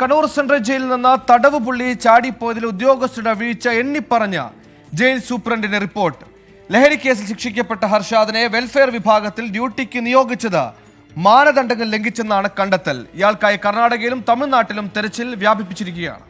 Kannur central ജയിലിൽ നിന്ന് തടവ് പുള്ളി ചാടിപ്പോയതിൽ ഉദ്യോഗസ്ഥരുടെ വീഴ്ച എണ്ണിപ്പറഞ്ഞ ജയിൽ സൂപ്രണ്ടിന്റെ റിപ്പോർട്ട്. ലഹരി കേസിൽ ശിക്ഷിക്കപ്പെട്ട ഹർഷാദിനെ വെൽഫെയർ വിഭാഗത്തിൽ ഡ്യൂട്ടിക്ക് നിയോഗിച്ചത് മാനദണ്ഡങ്ങൾ ലംഘിച്ചെന്നാണ് കണ്ടെത്തൽ. ഇയാൾക്കായി കർണാടകയിലും തമിഴ്നാട്ടിലും തെരച്ചിൽ വ്യാപിപ്പിച്ചിരിക്കുകയാണ്.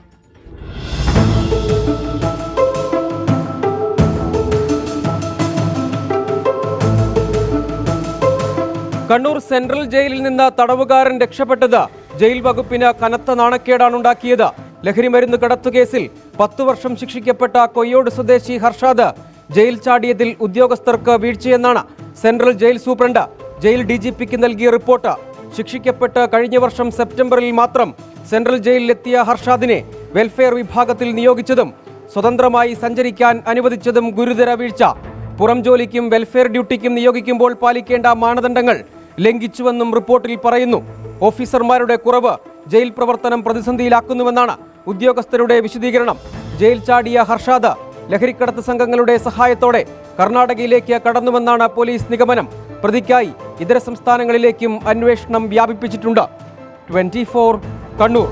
കണ്ണൂർ സെൻട്രൽ ജയിലിൽ നിന്ന് തടവുകാരൻ രക്ഷപ്പെട്ടത് ജയിൽ വകുപ്പിന് കനത്ത നാണക്കേടാണ് ഉണ്ടാക്കിയത്. ലഹരിമരുന്ന് കടത്തുകേസിൽ പത്തു വർഷം ശിക്ഷിക്കപ്പെട്ട കൊയ്യോട് സ്വദേശി ഹർഷാദ് ജയിൽ ചാടിയതിൽ ഉദ്യോഗസ്ഥർക്ക് വീഴ്ചയെന്നാണ് central jail superintendent. Jail D G പിക്ക് നൽകിയ റിപ്പോർട്ട്. ശിക്ഷിക്കപ്പെട്ട് കഴിഞ്ഞ വർഷം സെപ്റ്റംബറിൽ മാത്രം സെൻട്രൽ ജയിലിലെത്തിയ ഹർഷാദിനെ വെൽഫെയർ വിഭാഗത്തിൽ നിയോഗിച്ചതും സ്വതന്ത്രമായി സഞ്ചരിക്കാൻ അനുവദിച്ചതും ഗുരുതര വീഴ്ച. പുറം ജോലിക്കും വെൽഫെയർ ഡ്യൂട്ടിക്കും നിയോഗിക്കുമ്പോൾ പാലിക്കേണ്ട മാനദണ്ഡങ്ങൾ ലംഘിച്ചുവെന്നും റിപ്പോർട്ടിൽ പറയുന്നു. ഓഫീസർമാരുടെ കുറവ് ജയിൽ പ്രവർത്തനം പ്രതിസന്ധിയിലാക്കുന്നുവെന്നാണ് ഉദ്യോഗസ്ഥരുടെ വിശദീകരണം. ജയിൽ ചാടിയ ഹർഷാദ് ലഹരിക്കടത്ത് സംഘങ്ങളുടെ സഹായത്തോടെ കർണാടകയിലേക്ക് കടന്നുവെന്നാണ് പോലീസ് നിഗമനം. പ്രതിക്കായി ഇതര സംസ്ഥാനങ്ങളിലേക്കും അന്വേഷണം വ്യാപിപ്പിച്ചിട്ടുണ്ട്. ട്വന്റി കണ്ണൂർ